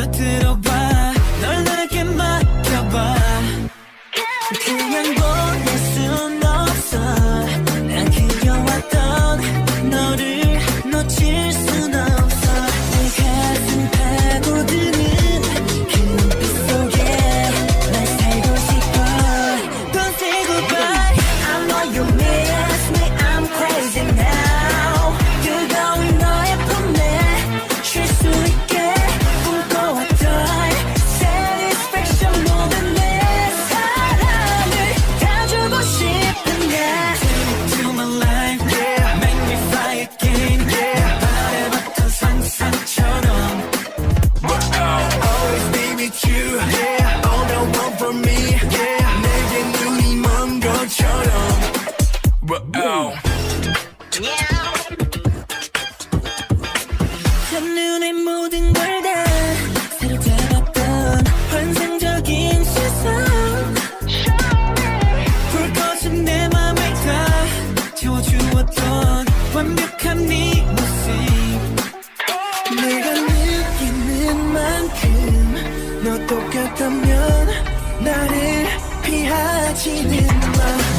hasretin 첫눈에 모든 걸 다 사로잡았던 환상적인 세상 불 꺼진 내 맘을 다 채워주었던 완벽한 네 모습. 내가 느끼는 만큼 너 똑같다면 나를 피하지는 마.